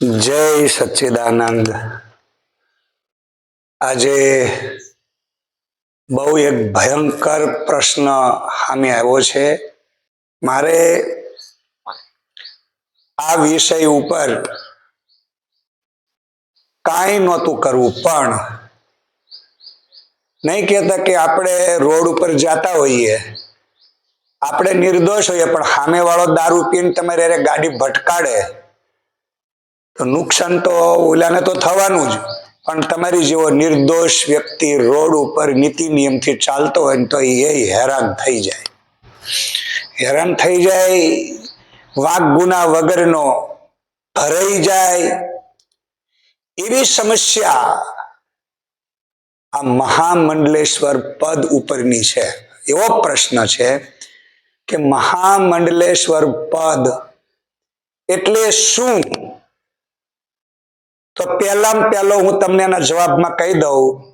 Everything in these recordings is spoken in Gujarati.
જય સચ્ચિદાનંદ. આજે બહુ એક ભયંકર પ્રશ્ન સામે આવ્યો છે. મારે આ વિષય ઉપર કાંઈ નહોતું કરવું, પણ નહીં કહેતા કે આપણે રોડ ઉપર જતા હોઈએ. આપણે નિર્દોષ હોઈએ, પણ સામેવાળો દારૂ પીને તમારે ગાડી ભટકાડે. નુકસાન તો ઓલાને તો થવાનું જ. પણ તમારી જેવો નિર્દોષ વ્યક્તિ રોડ ઉપર નીતિ નિયમથી ચાલતો હોય તો એ હેરાન થઈ જાય. હેરાન થઈ જાય, વાઘ ગુના વગરનો ભરાઈ જાય. એવી સમસ્યા આ મહામંડલેશ્વર પદ ઉપરની છે. એવો પ્રશ્ન છે કે મહામંડલેશ્વર પદ એટલે શું? તો પહેલામાં પહેલો હું તમને એના જવાબમાં કહી દઉં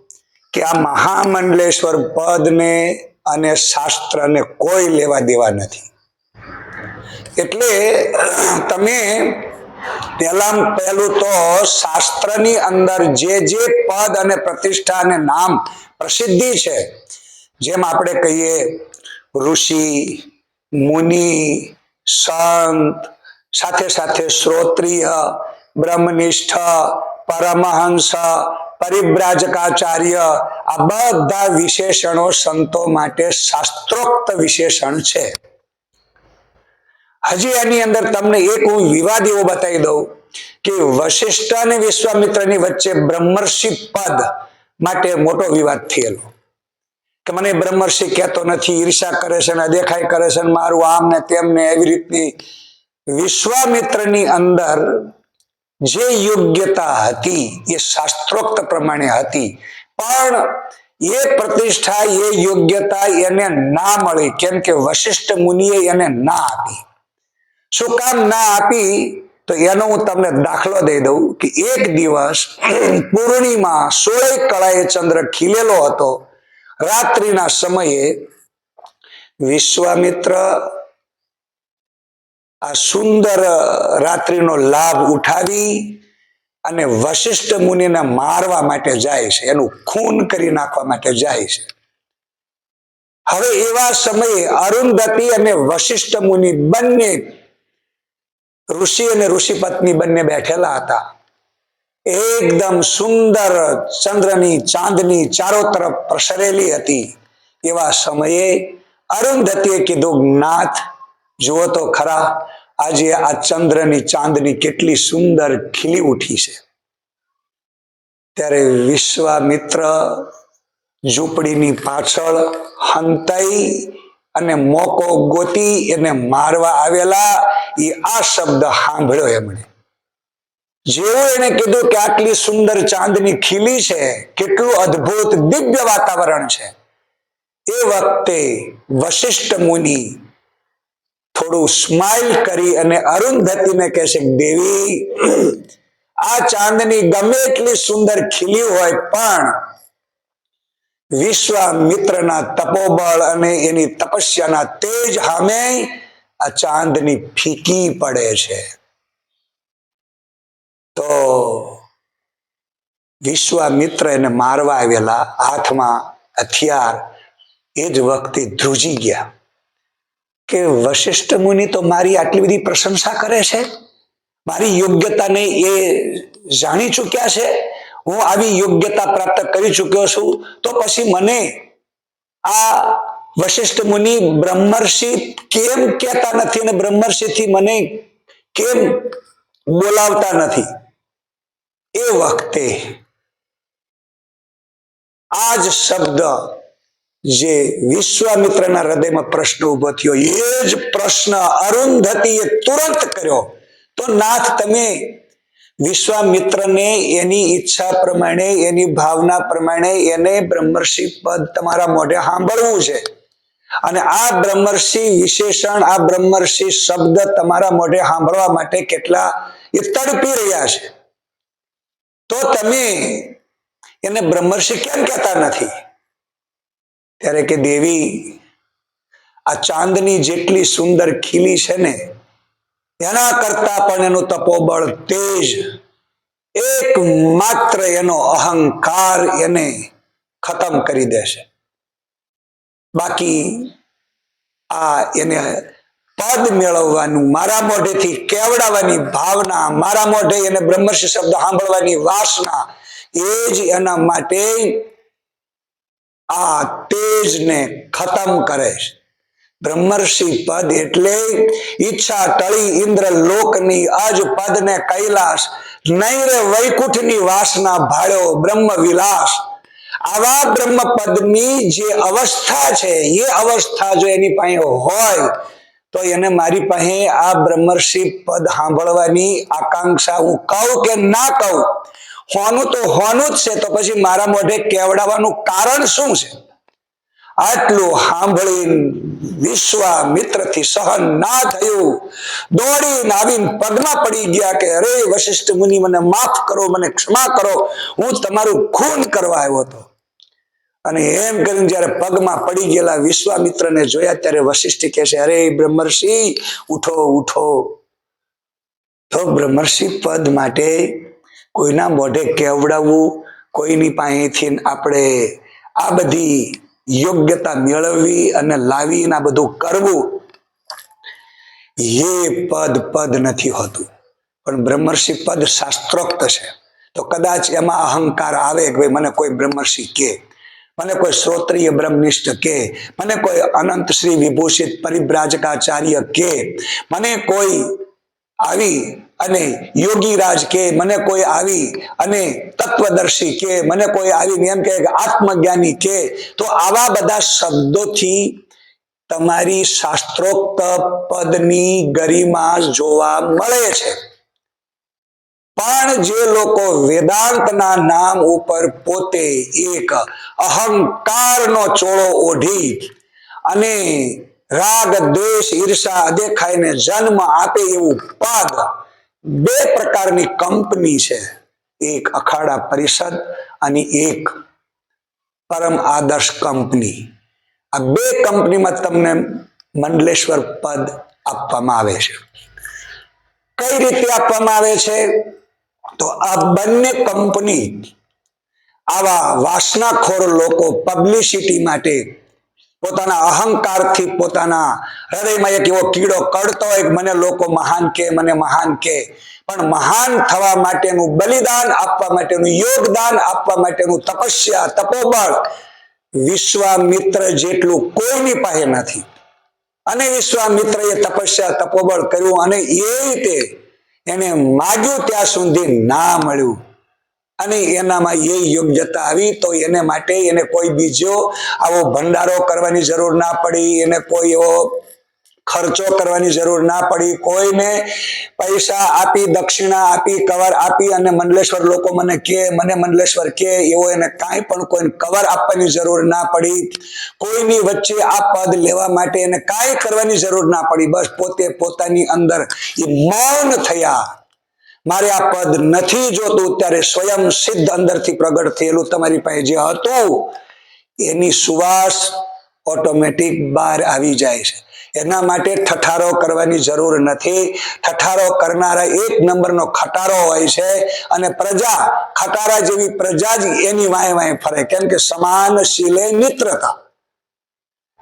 કે આ મહામંડલેશ્વર પદને અને શાસ્ત્રને કોઈ લેવા દેવા નથી. એટલે તમે પહેલામાં પહેલું તો શાસ્ત્રની અંદર જે જે પદ અને પ્રતિષ્ઠા અને નામ પ્રસિદ્ધિ છે, જેમ આપણે કહીએ ઋષિ, મુનિ, સંત, સાથે સાથે શ્રોત્રિય બ્રહ્મનિષ્ઠ, પરમહંસ પરિબ્રાજકાચાર્ય આ બધા વિશેષણો સંતો માટે શાસ્ત્રોક્ત વિશેષણ છે. હજી એની અંદર તમને એક હું વિવાદ એવો બતાવી દઉં કે વશિષ્ઠ અને વિશ્વામિત્રની વચ્ચે બ્રહ્મર્ષિ પદ માટે મોટો વિવાદ થયેલો. કે મને બ્રહ્મર્ષિ કહેતો નથી, ઈર્ષા કરે છે ને દેખાય કરે છે મારું આમ ને તેમ ને એવી રીતની વિશ્વામિત્રની અંદર જે યોગ્યતા હતી, એ શાસ્ત્રોક્ત પ્રમાણે હતી. પણ એ પ્રતિષ્ઠા, એ યોગ્યતા એને ના મળી. કેમ કે વશિષ્ઠ મુનિએ એને ના આપી. શું કામ ના આપી? તો એનો હું તમને દાખલો દઈ દઉં કે એક દિવસ પૂર્ણિમા સોળે કળાએ ચંદ્ર ખીલેલો હતો. રાત્રિના સમયે વિશ્વામિત્ર આ સુંદર રાત્રિનો લાભ ઉઠાવી અને વશિષ્ઠ મુનિને મારવા માટે જાય છે, એનું ખૂન કરી નાખવા માટે જાય છે. હવે એવા સમયે અરુંધતી અને વશિષ્ઠ મુનિ બંને ઋષિ અને ઋષિ પત્ની બંને બેઠેલા હતા. એકદમ સુંદર ચંદ્રની ચાંદની ચારો તરફ પ્રસરેલી હતી. એવા સમયે અરુંધતીએ કીધું, નાથ જુઓ તો ખરા, આજે આ ચંદ્રની ચાંદની કેટલી સુંદર ખીલી ઉઠી છે. ત્યારે વિશ્વામિત્ર ઝૂંપડીની પાછળ હંતાઈ અને મોકો ગોતી એને મારવા આવેલા એ આ શબ્દ સાંભળ્યો એમણે. જેવું એને કીધું કે આટલી સુંદર ચાંદની ખીલી છે, કેટલું અદ્ભુત દિવ્ય વાતાવરણ છે. એ વખતે વશિષ્ઠ મુનિ થોડું સ્માઇલ કરી અને અરુંધતીને કહે છે, દેવી, આ ચાંદની ગમે એટલી સુંદર ખીલી હોય, પણ વિશ્વામિત્રના તપોબળ અને એની તપસ્યાના તેજ સામે આ ચાંદની ફીકી પડે છે. તો વિશ્વામિત્ર એને મારવા આવેલા હાથમાં હથિયાર એ જ વખતે ધ્રુજી ગયા. કે વશિષ્ઠ મુનિ તો મારી આટલી બધી પ્રશંસા કરે છે? મારી યોગ્યતાને એ જાણી ચૂક્યા છે? હું આવી યોગ્યતા પ્રાપ્ત કરી ચૂક્યો છું? તો પછી મને આ વશિષ્ઠ મુનિ બ્રહ્મર્ષિ કેમ કહેતા નથી અને બ્રહ્મર્ષિથી મને કેમ બોલાવતા નથી? એ વખતે આ જ શબ્દ જે વિશ્વામિત્રના હૃદયમાં પ્રશ્ન ઊભો થયો, એ જ પ્રશ્ન અરુંધતીએ તુરંત કર્યો. તો નાથ, તમે વિશ્વામિત્રને એની ઈચ્છા પ્રમાણે, એની ભાવના પ્રમાણે, એને બ્રહ્મર્ષિ પદ તમારા મોઢે સાંભળવું છે. અને આ બ્રહ્મર્ષિ વિશેષણ, આ બ્રહ્મર્ષિ શબ્દ તમારા મોઢે સાંભળવા માટે કેટલા એ તડપી રહ્યા છે. તો તમે એને બ્રહ્મર્ષિ કેમ કહેતા નથી? ત્યારે કે દેવી, આ ચાંદની જેટલી સુંદર ખીલી છે ને, એના કરતા પણ એનું તપોબળ તેજ એક એનો અહંકાર એને ખતમ કરી દેશે બાકી આ એને પદ મેળવવાનું, મારા મોઢેથી કેવડાવવાની ભાવના, મારા મોઢે એને બ્રહ્મર્ષિ શબ્દ સાંભળવાની વાસના, એ જ એના માટે આ તેજને ખતમ કરે બ્રહ્મર્ષિ પદ એટલે ઈચ્છા ટળી ઇન્દ્ર લોકની અજ પદને કૈલાસ નહીં રે વૈકુંઠની વાસના ભાળ્યો બ્રહ્મ વિલાસ આવા બ્રહ્મ પદની જે અવસ્થા છે, એ અવસ્થા જો એની પાસે હોય, તો એને મારી પાસે આ બ્રહ્મર્ષિ પદ સાંભળવાની આકાંક્ષા હું કહું કે ના કહું. હોનું તો હોનું જ છે, તો પછી મારા મોઢે કેવડાવવાનું કારણ શું છે? આટલું સાંભળી વિશ્વામિત્રથી સહન ના થયું. દોડીને આવીને પગમાં પડી ગયા કે, અરે વશિષ્ઠ મુનિ, મને માફ કરો, મને ક્ષમા કરો. હું તમારું ખૂન કરવા આવ્યો હતો. અને એમ કરીને જયારે પગમાં પડી ગયેલા વિશ્વામિત્રને જોયા, ત્યારે વશિષ્ઠ કહે છે, અરે બ્રહ્મર્ષિ, ઉઠો ઉઠો. તો બ્રહ્મર્ષિ પદ માટે કોઈના મોઢે કેવડાવવું, કોઈની પાસેથી આપણે આ બધી યોગ્યતા મેળવવી અને લાવીને આ બધું કરવું, એ પદ પદ નથી હોતું. પણ બ્રહ્મર્ષિ પદ શાસ્ત્રોક્ત છે. તો કદાચ એમાં અહંકાર આવે કે ભાઈ મને કોઈ બ્રહ્મર્ષિ કે, મને કોઈ શ્રોત્રિય બ્રહ્મનિષ્ઠ કે, મને કોઈ અનંત શ્રી વિભૂષિત પરિબ્રાજકાચાર્ય કે, મને કોઈ આવી અને યોગીરાજ કે મને કોઈ આવી અને તત્વદર્શી કે મને કોઈ આવી એમ કે આત્મજ્ઞાની કે, તો આવા બધા શબ્દોથી તમારી શાસ્ત્રોક્ત પદની ગરિમા જોવા મળે છે. પણ જે લોકો વેદાંતના નામ ઉપર પોતે એક અહંકારનો ચોળો ઓઢી અને રાગ, દ્વેષ, ઈર્ષા દેખાઈને જન્મ આપે એવું પદ બે પ્રકારની કંપની છે. એક અખાડા પરિષદ અને એક પરમ આદર્શ કંપની. આ બે કંપનીમાં તમને મંડલેશ્વર પદ આપવામાં આવે છે. કઈ રીતે આપવામાં આવે છે? તો આ બંને કંપની આવા વાસનાખોર લોકો પબ્લિસિટી માટે પોતાના અહંકારથી પોતાના હૃદયમાં એક એવો કીડો કડતો હોય મને લોકો મહાન કે, મને મહાન કે. પણ મહાન થવા માટેનું બલિદાન આપવા માટેનું યોગદાન આપવા માટેનું તપસ્યા, તપોબળ વિશ્વામિત્ર જેટલું કોઈની પાસે નથી. અને વિશ્વામિત્ર એ તપસ્યા, તપોબળ કર્યું અને એ રીતે એને માગ્યું ત્યાં સુધી ના મળ્યું. અને એનામાં એ યોગ્યતા આવી તો એને માટે એને કોઈ બીજો આવો ભંડારો કરવાની જરૂર ના પડી, એને કોઈ એવો ખર્ચો કરવાની જરૂર ના પડી. કોઈને પૈસા આપી, દક્ષિણા આપી, કવર આપી અને મંડલેશ્વર લોકો મને કે, મને મંડલેશ્વર કે, એવો એને કાંઈ પણ કોઈ કવર આપવાની જરૂર ના પડી. કોઈની વચ્ચે આ પદ લેવા માટે એને કાંઈ કરવાની જરૂર ના પડી. બસ પોતે પોતાની અંદર એ મૌન થયા. મારે આ પદ નથી જોતું, ત્યારે સ્વયં સિદ્ધ અંદરથી પ્રગટ થયેલું તમારી પાસે જે હતું, એની સુવાસ ઓટોમેટિક બહાર આવી જાય છે. એના માટે ઠઠારો કરવાની જરૂર નથી. ઠઠારો કરનારા એક નંબરનો ખટારો હોય છે અને પ્રજા, ખટારા જેવી પ્રજા જ એની વાય વાય ફરે. કેમ કે સમાન શીલે મિત્રતા.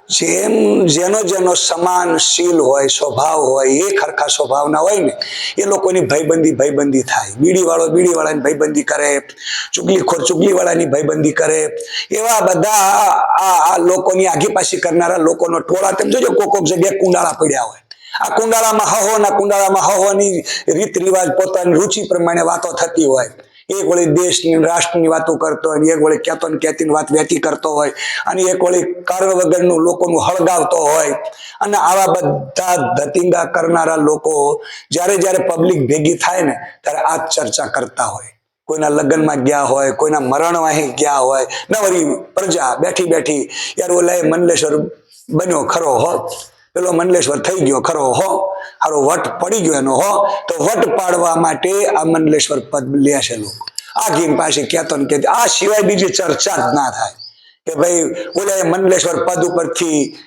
જેમ જેનો જેનો સમાન શીલ હોય, સ્વભાવ હોય, એ ખરખા સ્વભાવના હોય ને, એ લોકોની ભાઈબંધી ભાઈબંધી થાય. બીડીવાળો બીડીવાળાની ભયબંધી કરે, ચુગલીખોર ચુગલી વાળાની ભાઈબંધી કરે. એવા બધા આ લોકોની આગી પાછી કરનારા લોકોનો ટોળા તેમ જોજો કોક જગ્યાએ કુંડાળા પડ્યા હોય. આ કુંડાળામાં હહો ના કુંડાળામાં હહોની રીત રિવાજ, પોતાની રુચિ પ્રમાણે વાતો થતી હોય. એક વળી દેશની રાષ્ટ્રની વાતો કરતો હોય એક વળી કહેતો ને વાત વહેતી કરતો હોય, અને એક વળી કર્મ વગરનું લોકોનું હળગાવતો હોય, અને આવા બધા ધતિંગા કરનારા લોકો જ્યારે જ્યારે પબ્લિક ભેગી થાય ને, ત્યારે આ ચર્ચા કરતા હોય. કોઈના લગ્નમાં ગયા હોય, કોઈના મરણ વાહી ગયા હોય, નવરી પ્રજા બેઠી બેઠી, યાર ઓલા મંડલેશ્વર બન્યો ખરો હો. પેલો મંડલેશ્વર થઈ ગયો, ખરો, હો? હારો વટ પડી ગયો એનો, હો? તો વટ પાડવા માટે આ મંડલેશ્વર પદ લે છે લોકો. આ ગીમ પાસે કહેતો ને કહેતો, આ સિવાય બીજી ચર્ચા જ ના થાય. કે ભાઈ ઓલા મંડલેશ્વર પદ ઉપરથી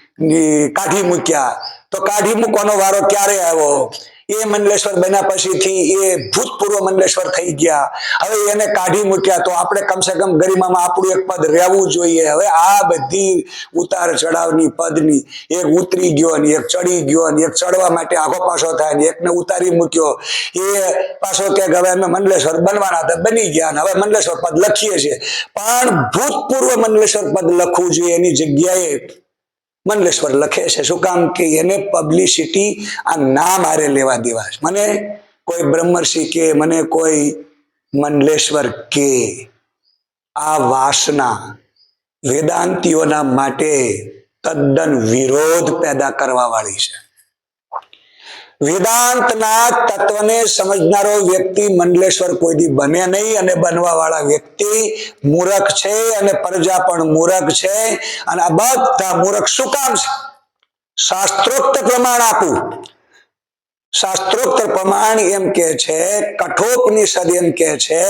કાઢી મૂક્યા. તો કાઢી મૂકવાનો વારો ક્યારે આવ્યો? એ મંડલેશ્વર બન્યા પછીથી એ ભૂતપૂર્વ મંડલેશ્વર થઈ ગયા. હવે એને કાઢી મૂક્યા તો આપણે કમસે કમ ગરિમામાં આપણું એક પદ રહેવું જોઈએ. હવે આ બધી ઉતાર ચડાવની પદની એક ઉતરી ગયો ને એક ચડી ગયો ને એક ચડવા માટે આગો પાછો થાય ને એકને ઉતારી મૂક્યો. એ પાછો કે હવે અમે મંડલેશ્વર બનવાના હતા, બની ગયા ને હવે મંડલેશ્વર પદ લખીએ છીએ. પણ ભૂતપૂર્વ મંડલેશ્વર પદ લખવું જોઈએ એની જગ્યાએ મંડલેશ્વર લખે છે. શું કામ કે એને પબ્લિસિટી આ નામ હારે લેવા દેવા મને કોઈ બ્રહ્મર્ષિ કે, મને કોઈ મંડલેશ્વર કે, આ વાસના વેદાંતિઓના માટે તદ્દન વિરોધ પેદા કરવા વાળી છે. વેદાંતના તત્વને સમજનારો વ્યક્તિ મંડલેશ્વર કોઈથી બને નહીં અને બનવા વાળા વ્યક્તિ મૂરખ છે અને પ્રજા પણ મૂરખ છે. અને આ બધા મૂરખ શું કામ છે? શાસ્ત્રોક્ત પ્રમાણ આપું. શાસ્ત્રોક્ત પ્રમાણ એમ કે છે, કઠોપનિષદ એમ કે છે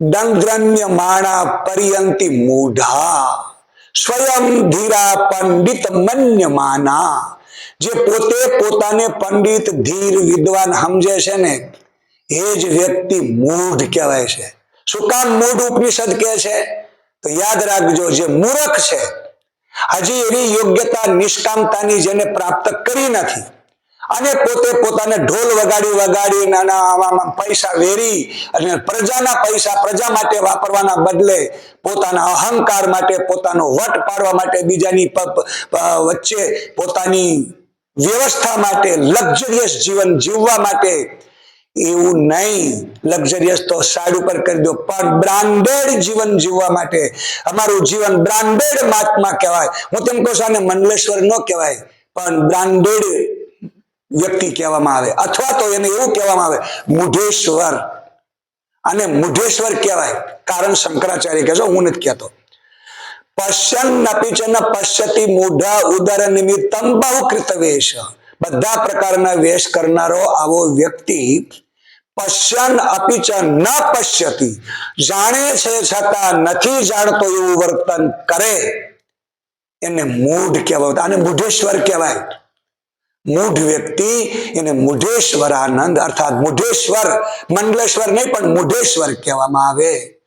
દંદ્રન્ય માણા પર્યંતિ મૂઢા, સ્વયં ધીરા પંડિત મન્ય માના જે પોતે પોતાને પંડિત, ધીર, વિદ્વાન સમજે છે ને, એ જ વ્યક્તિ મૂઢ કહેવાય છે. શું કામ મૂઢ ઉપનિષદ કહે છે? તો યાદ રાખજો, જે મૂર્ખ છે, હજી એવી યોગ્યતા, નિષ્કામતાની જેને પ્રાપ્ત કરી નથી અને પોતે પોતાને ઢોલ વગાડી વગાડી નાના પૈસા વેરી અને પ્રજાના પૈસા, પ્રજા માટે વાપરવાના બદલે પોતાના અહંકાર માટે, પોતાનો વટ પાડવા માટે બીજાની વચ્ચે પોતાની વ્યવસ્થા માટે, લક્ઝરિયસ જીવન જીવવા માટે એવું નહીં. લક્ઝરિયસ તો સાઈડ ઉપર કરી દો, પણ બ્રાન્ડેડ જીવન જીવવા માટે, અમારું જીવન બ્રાન્ડેડ મહાત્મા કહેવાય. હું તેમ કહું છું, આને મંડલેશ્વર ન કહેવાય, પણ બ્રાન્ડેડ વ્યક્તિ કહેવામાં આવે. અથવા તો એને એવું કહેવામાં આવે, મુઢેશ્વર. અને મુઢેશ્વર કહેવાય. કારણ શંકરાચાર્ય કહેશો હું નથી કહેતો. પશ્યન નપીચન પશ્યતિ મૂઢા ઉદર નિમિત્તમ બહુકૃત વેશ બધા પ્રકારના વેશ કરનારો આવો વ્યક્તિ પશ્યન અપિચ ન પશ્યતિ. જાણે છે છતાં નથી જાણતો એવું વર્તન કરે. એને મૂઢ કહેવાય. આને મુઢેશ્વર કહેવાય. મૂઢ વ્યક્તિ એને મુઢેશ્વર આનંદ અર્થાત મુઢેશ્વર, મંડલેશ્વર નહીં પણ મુઢેશ્વર કહેવામાં આવે.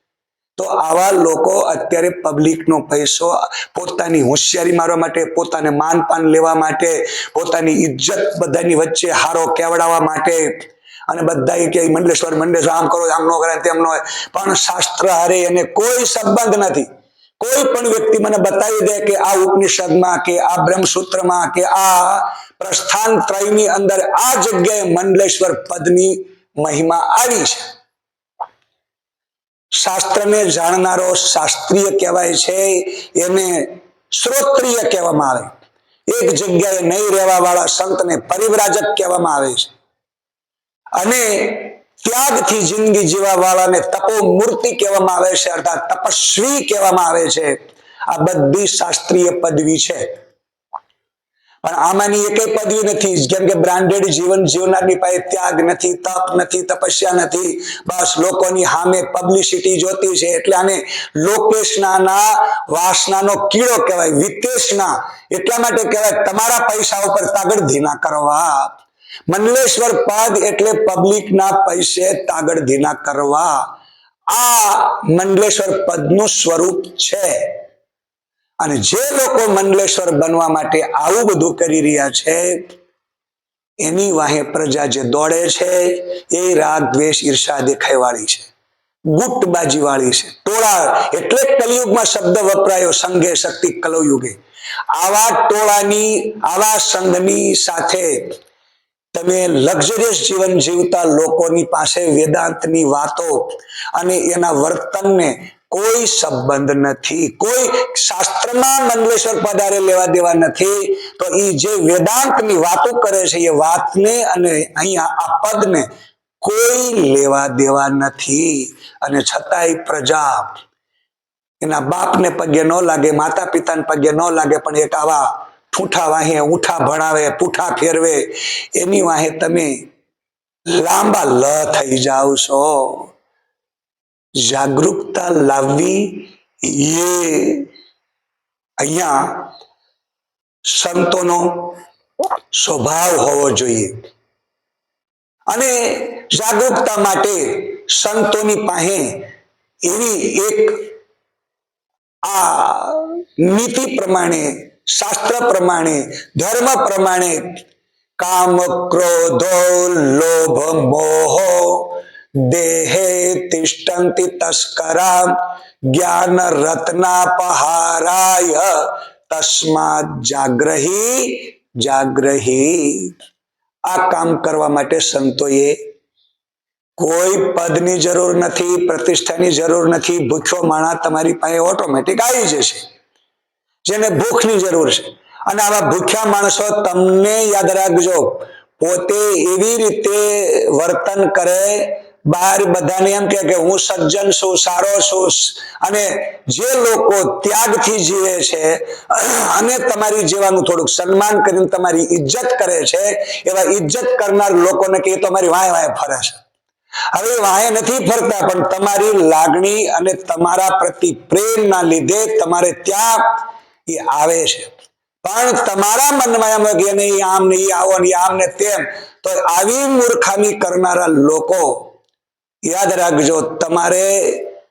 તો આવા લોકો અત્યારે પબ્લિકનો પૈસો, પોતાની હોશિયારી મારવા માટે, પોતાને માનપાન લેવા માટે, પોતાની ઇજ્જત બધાની વચ્ચે હારો કેવડાવવા માટે અને બધા કે મંડલેશ્વર મંડલેશ્વર, આમ કરો, આમ નો કરે તેમ નો. પણ શાસ્ત્ર હારે એને કોઈ સંબંધ નથી કોઈ પણ વ્યક્તિ મને બતાવી દે કે આ ઉપનિષદમાં, કે આ બ્રહ્મસૂત્રમાં, કે આ પ્રસ્થાન ત્રયની અંદર આ જગ્યાએ મંડલેશ્વર પદની મહિમા આવી છે શાસ્ત્રને જાણનારો શાસ્ત્રીય કહેવાય છે, એને શ્રોત્રિય કહેવામાં આવે. એક જગ્યાએ નહીં રહેવા વાળા સંતને પરિવ્રાજક કહેવામાં આવે છે. અને ત્યાગથી જિંદગી જીવા વાળાને તપો મૂર્તિ કહેવામાં આવે છે, અર્થાત તપસ્વી કહેવામાં આવે છે. આ બધી શાસ્ત્રીય પદવી છે. પણ આમાંની એકેય પદવી નથી. કેમ કે બ્રાન્ડેડ જીવન જીવનારની પાસે ત્યાગ નથી, તપ નથી, તપસ્યા નથી. બસ લોકોની સામે પબ્લિસિટી જોતી છે. એટલે આને લોકેશનાના વાસનાનો કીડો કહેવાય, વિતેશના. એટલા માટે કહેવાય, તમારા પૈસા ઉપર તાગડધી ના કરવા મંડલેશ્વર પદ એટલે પબ્લિકના પૈસે તાગડધી ના કરવા. આ મંડલેશ્વર પદનું સ્વરૂપ છે. અને જે લોકો મંડલેશ્વર બનવા માટે આવું બધું કરી રહ્યા છે, એની વાહે પ્રજા જે દોડે છે, એ રાગ, દ્વેષ, ઈર્ષા દેખાઈ વાળી છે. ગુપ્તબાજી વાળી છે. ટોળા એટલે કલયુગમાં શબ્દ વપરાયો, સંઘે શક્તિ કલયુગે. આવા ટોળાની, આવા સંઘની સાથે તમે લક્ઝરિયસ જીવન જીવતા લોકોની પાસે વેદાંતની વાતો અને એના વર્તનને કોઈ સંબંધ નથી, કોઈ શાસ્ત્રમાં મંગલેશ્વર પધારે લેવા દેવા નથી, તો એ જે વેદાંતની વાતો કરે છે, એ વાતને અને અહીંયા આ પદને કોઈ લેવા દેવા નથી. અને છતાંય પ્રજા એના બાપને પગે ન લાગે માતા પિતાને પગે ન લાગે, પણ એક આવા ઠૂઠા વાહે ઉઠા ભણાવે પૂઠા ફેરવે, એની વાહે તમે લાંબા લ થઈ જાઓ છો. જાગૃતતા લાવવી એ અહીંયા સંતોનો સ્વભાવ હોવો જોઈએ. અને જાગૃતતા માટે સંતોની પાસે એવી એક આ નીતિ પ્રમાણે, શાસ્ત્ર પ્રમાણે, ધર્મ પ્રમાણે કામ, ક્રોધો, લોભ, મોહો દેહે તિષ્ઠંતિ તસ્કરા જ્ઞાન રત્નાપહારાય તસ્માત જાગ્રહી જાગ્રહી આ કામ કરવા માટે સંતોએ કોઈ પદની જરૂર નથી પ્રતિષ્ઠાની જરૂર નથી ભૂખ્યો માણસ તમારી પાસે ઓટોમેટિક આવી જશે જેને ભૂખની જરૂર છે અને આવા ભૂખ્યા માણસો તમને યાદ રાખજો પોતે એવી રીતે વર્તન કરે બહાર બધાને એમ કે હું સજ્જન છું, સારો છું. અને જે લોકો ત્યાગથી જીવે છે, અને તમારી જીવાનું થોડુંક સન્માન કરીને તમારી ઇજ્જત કરે છે, એવા ઇજ્જત કરનાર લોકોને કે એ તો મારી વાય વાય ફરે છે. હવે વાહે નથી ફરતા, પણ તમારી લાગણી અને તમારા પ્રતિ પ્રેમના લીધે તમારે ત્યાં એ આવે છે. પણ તમારા મનમાં એમ કે નહીં, આમ ને આવો ને આમ ને તેમ, તો આવી મૂર્ખામી કરનારા લોકો યાદ રાખજો, તમારે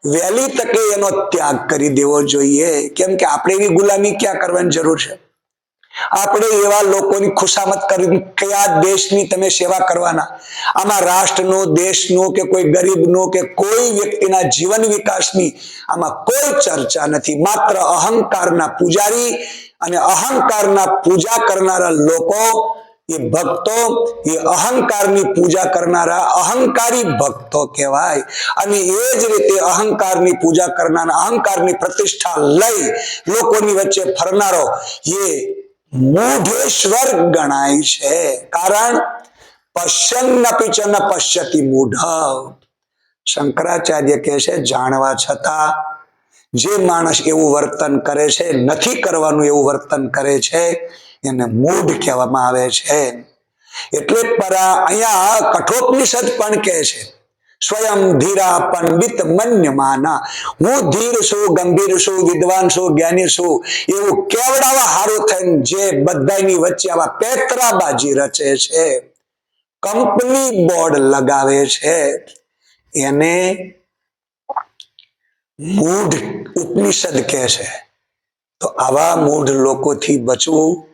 વહેલી તકે એનો ત્યાગ કરી દેવો જોઈએ. કેમ કે આપણે એવી ગુલામી ક્યાં કરવાની જરૂર છે? આપણે એવા લોકોની ખુશામત કરી કયા દેશની તમે સેવા કરવાના? આમાં રાષ્ટ્રનું, દેશનું કે કોઈ ગરીબનું કે કોઈ વ્યક્તિના જીવન વિકાસની આમાં કોઈ ચર્ચા નથી. માત્ર અહંકારના પૂજારી અને અહંકારના પૂજા કરનારા લોકો એ ભક્તો એ અહંકારની પૂજા કરનારા અહંકારી ભક્તો કહેવાય. અને એ જ રીતે અહંકારની પૂજા કરનારા અહંકારની પ્રતિષ્ઠા લઈ લોકોની વચ્ચે ફરનારો એ મૂઢેશ્વર ગણાય છે. કારણ પશ્યન ચ ન પશ્યતિ શંકરાચાર્ય કહે છે, જાણવા છતાં જે માણસ એવું વર્તન કરે છે, નથી કરવાનું એવું વર્તન કરે છે એને મૂઢ કહેવામાં આવે છે. એટલે પરા અહીંયા કઠોપનિષદ પણ કહે છે. સ્વયં ધીરા પંડિત મન્યમાના. હું ધીર છું, ગંભીર છું, વિદ્વાન છું, જ્ઞાની છું. એવું કેવડાવા હારું થઈને જે બધાની વચ્ચે આવા પેતરાબાજી રચે છે. કંપની બોર્ડ લગાવે છે. એને મૂઢ ઉપનિષદ કહે છે. તો આવા મૂઢ લોકોથી બચવું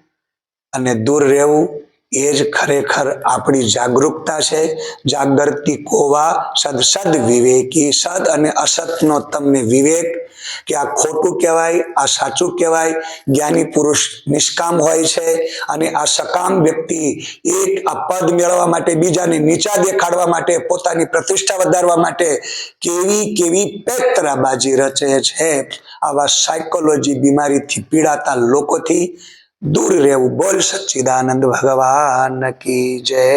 અને દૂર રહેવું એ જ ખરેખર આપણી જાગૃતતા છે. જાગૃતિ કોવા સદ સદ વિવેકી, સદ અને અસતનો તમને વિવેક કે આ ખોટું કહેવાય, આ સાચું કહેવાય, જ્ઞાની પુરુષ નિષ્કામ હોય છે અને આ સકામ વ્યક્તિ એક આ પદ મેળવવા માટે, બીજાને નીચા દેખાડવા માટે, પોતાની પ્રતિષ્ઠા વધારવા માટે કેવી કેવી પેતરાબાજી રચે છે. આવા સાયકોલોજી બીમારીથી પીડાતા લોકોથી દૂર રહેવું બોલ સચ્ચિદાનંદ ભગવાન કી જય.